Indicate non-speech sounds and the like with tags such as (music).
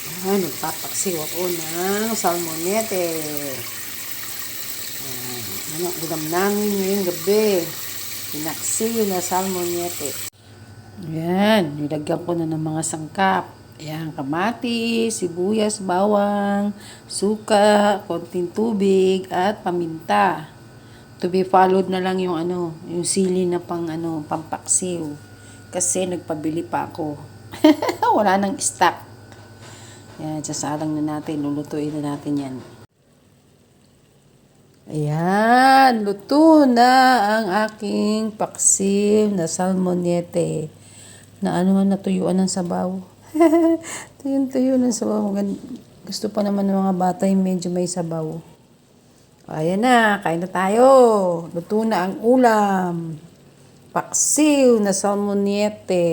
Ay, nagpapaksiw ako ng salmonete. Ayan. Ano, ulam namin ngayong gabi. Pinaksiw na salmonete. Ayan, nilagyan ko na ng mga sangkap. Ayan, kamati, sibuyas, bawang, suka, konting tubig, at paminta. To be followed na lang yung ano, yung sili na pang ano, pampaksiw. Kasi nagpabili pa ako. (laughs) Wala nang stock. Ayan, sasalang na natin. Lulutuin na natin yan. Ayan, luto na ang aking paksiw na salmonete. Na ano nga natuyuan ng sabaw. (laughs) Tuyong-tuyo ng sabaw. Gusto pa naman ng mga bata yung medyo may sabaw. Ayan na, kain na tayo. Luto na ang ulam. Paksiw na salmonete.